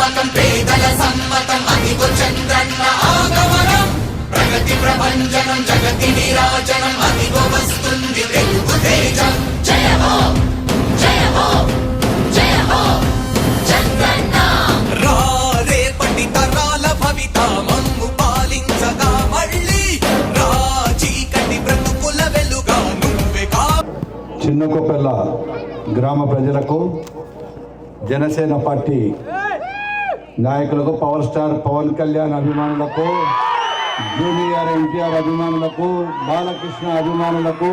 నమ్మకం పేదల సమ్మతం అదిగో చంద్రన్న ఆగమనం. ప్రగతి ప్రభంజనం జగతి నిరాజనం అదిగో వస్తుంది తెలుగు తేజం. జయ హో జయ హో జయ హో చంద్రన్న. రా రేపటి తరాల భవిత మమ్ము పాలించగా మళ్ళీ. రా చీకటి బ్రతుకుల వెలుగా నువ్వే కా చిన్నకొప్పెల్ల గ్రామ ప్రజలకు జనసేన పార్టీ నాయకులకు పవర్ స్టార్ పవన్ కళ్యాణ్ అభిమానులకు జూనియర్ ఎన్టీఆర్ అభిమానులకు బాలకృష్ణ అభిమానులకు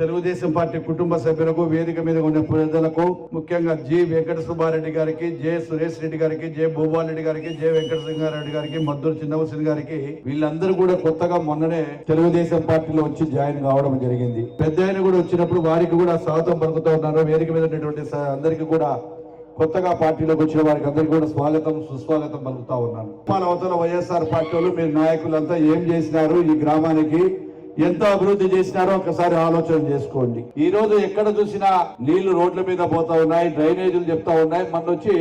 తెలుగుదేశం పార్టీ కుటుంబ సభ్యులకు వేదిక మీద ఉన్న ప్రజలకు ముఖ్యంగా జి వెంకట సుబ్బారెడ్డి గారికి జె సురేష్ రెడ్డి గారికి జె భూపాల్ రెడ్డి గారికి జె వెంకట సింగారెడ్డి గారికి మద్దూరు చిన్నవసిన గారికి వీళ్ళందరూ కూడా కొత్తగా మొన్ననే తెలుగుదేశం పార్టీలో వచ్చి జాయిన్ కావడం జరిగింది. పెద్ద ఆయన కూడా వచ్చినప్పుడు వారికి కూడా స్వాగతం పలుకుతూ ఉన్నారు. వేదిక మీద ఉన్నటువంటి అందరికీ కూడా కొత్తగా పార్టీలోకి వచ్చిన వారికి అందరికీ కూడా స్వాగతం సుస్వాగతం పలుకుతా ఉన్నాను. మన అవతల వైఎస్ఆర్ పార్టీ వాళ్ళు మీ నాయకులంతా ఏం చేసినారు ఈ గ్రామానికి ఎంత అభివృద్ధి చేసినారో ఒకసారి ఆలోచన చేసుకోండి. ఈ రోజు ఎక్కడ చూసినా నీళ్ళు రోడ్ల మీద పోతా ఉన్నాయి డ్రైనేజీలు చెప్తా ఉన్నాయి. మన వచ్చి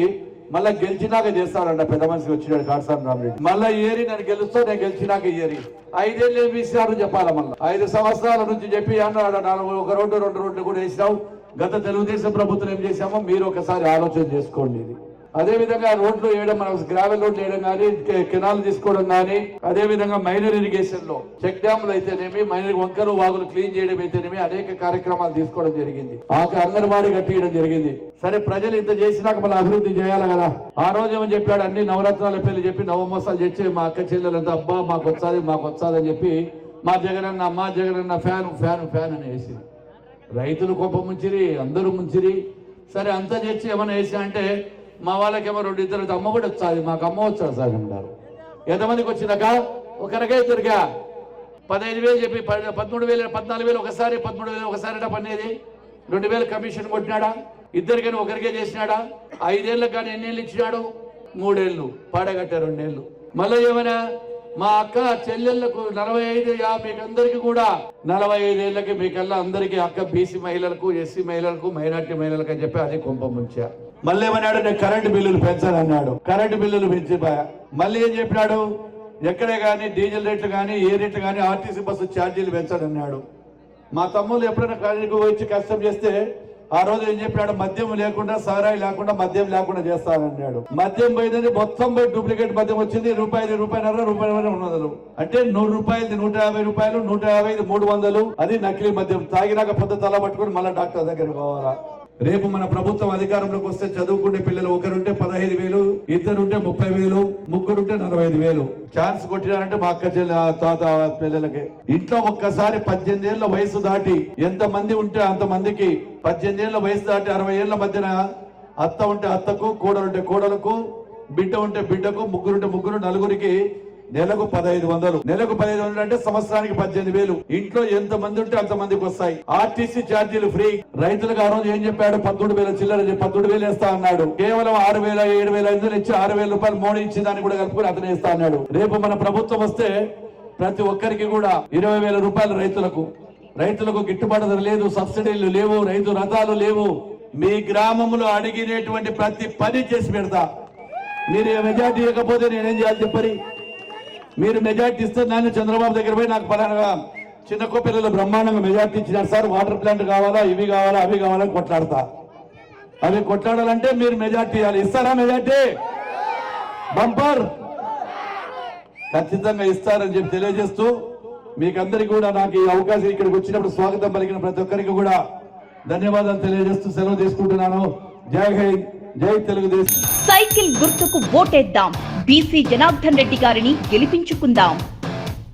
మళ్ళా గెలిచినాక చేస్తారంట పెద్ద మనిషి వచ్చినాడు కాడసారి రామరెడ్డి. మళ్ళా ఏరి నేను గెలుస్తా నేను గెలిచినాక ఏరి. ఐదేళ్ళు ఏమి ఇచ్చినారు చెప్పాలా మళ్ళీ? ఐదు సంవత్సరాల నుంచి చెప్పి అన్నాడు నాలుగు ఒక రోడ్డు రెండు రోడ్లు కూడా వేసినావు. గత తెలుగుదేశం ప్రభుత్వం ఏం చేశామో మీరు ఒకసారి ఆలోచన చేసుకోండి ఇది. అదే విధంగా రోడ్లు వేయడం మనం గ్రావెల్ రోడ్లు వేయడం కానీ కెనాల్ తీసుకోవడం కానీ అదే విధంగా మైనర్ ఇరిగేషన్లో చెక్ డ్యాములు అయితేనేమి మైనర్ వంకలు వాగులు క్లీన్ చేయడం అయితేనేమి అనేక కార్యక్రమాలు తీసుకోవడం జరిగింది. ఆ అంగన్వాడీ కట్టియడం జరిగింది. సరే ప్రజలు ఇంత చేసినాక మళ్ళీ అభివృద్ధి చేయాలి కదా. ఆ రోజు ఏమని చెప్పాడు? అన్ని నవరత్నాల పేర్లు చెప్పి నవమోసాలు తెచ్చి మా అక్క చెల్లెలంతా అబ్బా మాకు వచ్చాది మాకు వచ్చాదని అని చెప్పి మా జగనన్న మా జగనన్న ఫ్యాన్ ఫ్యాన్ ఫ్యాన్ అని వేసింది. రైతులు కోపం ముంచిరి అందరూ ముంచిరి. సరే అంతా చేసి ఏమైనా వేసా అంటే మా వాళ్ళకేమో రెండు ఇద్దరు అమ్మ కూడా వచ్చాది మాకు అమ్మ వచ్చారు సార్ అంటారు. ఎంతమందికి వచ్చినాక ఒకరికే ఇద్దరుగా పదహైదు వేలు చెప్పి పదమూడు వేలు పద్నాలుగు వేలు ఒకసారి పదమూడు వేలు ఒకసారి పనేది రెండు వేలు కమిషన్ కొట్టినాడా? ఇద్దరికైనా ఒకరికే చేసినాడా? ఐదేళ్ళకి కానీ ఎన్నేళ్ళు ఇచ్చినాడు? మూడేళ్ళు పాడగట్ట రెండేళ్ళు. మళ్ళీ ఏమైనా మా అక్క చెల్లెళ్ళకు నలభై ఐదు యా మీకందరికి కూడా నలభై ఐదేళ్ళకి మీకల్లా అందరికి అక్క బీసీ మహిళలకు ఎస్సీ మహిళలకు మైనార్టీ మహిళలకు అని చెప్పి అది కుంభ ముంచా. మళ్ళీ ఏమన్నాడు? నేను కరెంటు బిల్లులు పెంచాలన్నాడు కరెంటు బిల్లులు పెంచిపోయా మళ్ళీ ఏం చెప్పినాడు? ఎక్కడే కానీ డీజిల్ రేట్లు కానీ ఏ రేట్లు కానీ ఆర్టీసీ బస్సు ఛార్జీలు పెంచాలన్నాడు మా తమ్ముళ్ళు ఎప్పుడైనా కాలేజీకి వచ్చి కష్టం చేస్తే ఆ రోజు ఏం చెప్పాడు మద్యం లేకుండా సారాయి లేకుండా మద్యం లేకుండా చేస్తానన్నాడు మద్యం పోయిందని మొత్తం పోయి డూప్లికేట్ మద్యం వచ్చింది. రూపాయలు రూపాయన్నర రూపాయలు మూడు వందలు అంటే నూరు రూపాయలు నూట యాభై రూపాయలు నూట యాభై మూడు వందలు అది నకిలీ మద్యం. తాగినాక పెద్ద తల పట్టుకొని మళ్ళీ డాక్టర్ దగ్గర పోవాలా? రేపు మన ప్రభుత్వం అధికారంలోకి వస్తే చదువుకునే పిల్లలు ఒకరుంటే పదహైదు వేలు ఇద్దరుంటే ముప్పై వేలు ముగ్గురుంటే నలభై ఐదు వేలు. ఛాన్స్ కొట్టినారంటే మా అక్క చెల్లి తాత పిల్లలకి. ఇంట్లో ఒక్కసారి పద్దెనిమిది ఏళ్ళ వయసు దాటి ఎంత మంది ఉంటే అంత మందికి పద్దెనిమిది ఏళ్ళ వయసు దాటి అరవై ఏళ్ళ మధ్యన అత్త ఉంటే అత్తకు కోడలుంటే కోడలకు బిడ్డ ఉంటే బిడ్డకు ముగ్గురుంటే ముగ్గురు నలుగురికి నెలకు పదహైదు వందలు. నెలకు పదహైదు వందలు అంటే సంవత్సరానికి పద్దెనిమిది వేలు. ఇంట్లో ఎంత మంది ఉంటే అంత మందికి వస్తాయి. ఆర్టీసీ ఛార్జీలు ఫ్రీ. రైతులకు ఆ రోజు ఏం చెప్పాడు? పదమూడు వేల చిల్లర పదమూడు వేలు వేస్తా అన్నాడు. కేవలం ఆరు వేల ఏడు వేల ఐదు వేలు ఇచ్చి ఆరు వేల రూపాయలు మోడీ ఇచ్చి దాన్ని కూడా కలుపుకొని అతను వేస్తా అన్నాడు. రేపు మన ప్రభుత్వం వస్తే ప్రతి ఒక్కరికి కూడా ఇరవై వేల రూపాయలు రైతులకు. రైతులకు గిట్టుబాటు ధర లేదు సబ్సిడీలు లేవు రైతు రథాలు లేవు. మీ గ్రామంలో అడిగినటువంటి ప్రతి పని చేసి పెడతా. మీరు మెజార్టీ ఇవ్వకపోతే నేనేం చేయాలి చెప్పరి? మీరు మెజార్టీ ఇస్తే నాయన చంద్రబాబు దగ్గర పోయి నాకు పలానా చిన్న పిల్లలు బ్రహ్మాండంగా మెజార్టీ ఇచ్చినారు. సార్ వాటర్ ప్లాంట్ కావాలా ఇవి కావాలా అవి కావాలని కొట్లాడతా. అవి కొట్లాడాలంటే మీరు మెజార్టీ ఇవ్వాలి. ఇస్తారా మెజార్టీ? బంపర్! ఖచ్చితంగా ఇస్తారని చెప్పి తెలియజేస్తూ మీకందరికీ కూడా నాకు ఈ అవకాశం ఇక్కడికి వచ్చినప్పుడు స్వాగతం పలికిన ప్రతి ఒక్కరికి కూడా ధన్యవాదాలు తెలియజేస్తూ సెలవు తీసుకుంటున్నాను. జై హింద్ జై తెలుగుదేశం. సైకిల్ గుర్తుకు ఓటేద్దాం. బీసీ జనార్దన్ రెడ్డి గారిని గెలిపించుకుందాం.